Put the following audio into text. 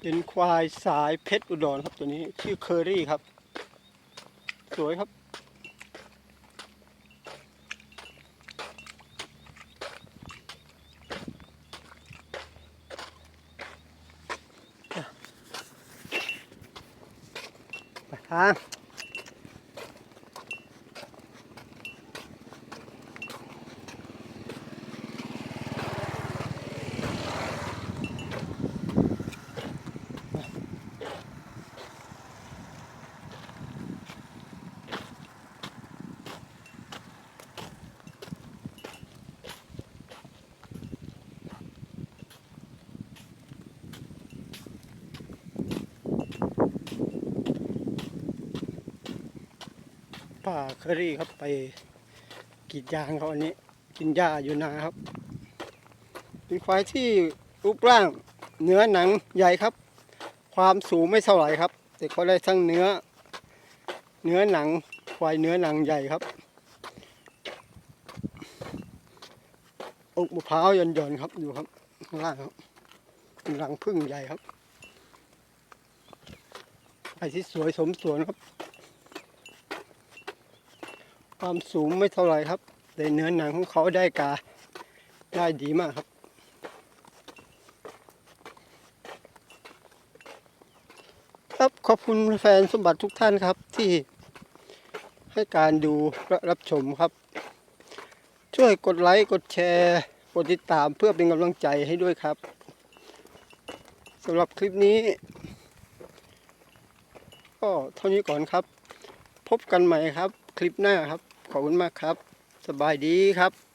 เป็นควายสายเพชรอุดรครับตัวนี้ชื่อเคอรี่ครับ สวยครับ ไปทาง ป่าเคอรี่ครับไปกรีดยางเขาอันนี้ กินหญ้าอยู่นาครับ เป็นควายที่รูปร่างเนื้อหนังใหญ่ครับ ความสูงไม่เท่าไหร่ครับ แต่ก็ได้ทั้งเนื้อ เนื้อหนังควายเนื้อหนังใหญ่ครับอกมะพร้าวย่อนๆครับอยู่ครับข้างล่างครับเป็นรังพึ่งใหญ่ครับควายที่สวยสมสวนครับ ความสูงไม่เท่าไรครับ แต่เนื้อหนังของเขาได้กาได้ดีมากครับ ครับขอบคุณแฟนสมบัติทุกท่านครับที่ให้การดูและรับชมครับ ช่วยกดไลค์ กดแชร์กดติดตามเพื่อเป็นกำลังใจให้ด้วยครับสำหรับคลิปนี้ ก็เท่านี้ก่อนครับ พบกันใหม่ครับ คลิปหน้าครับ ขอบคุณมากครับ สบายดีครับ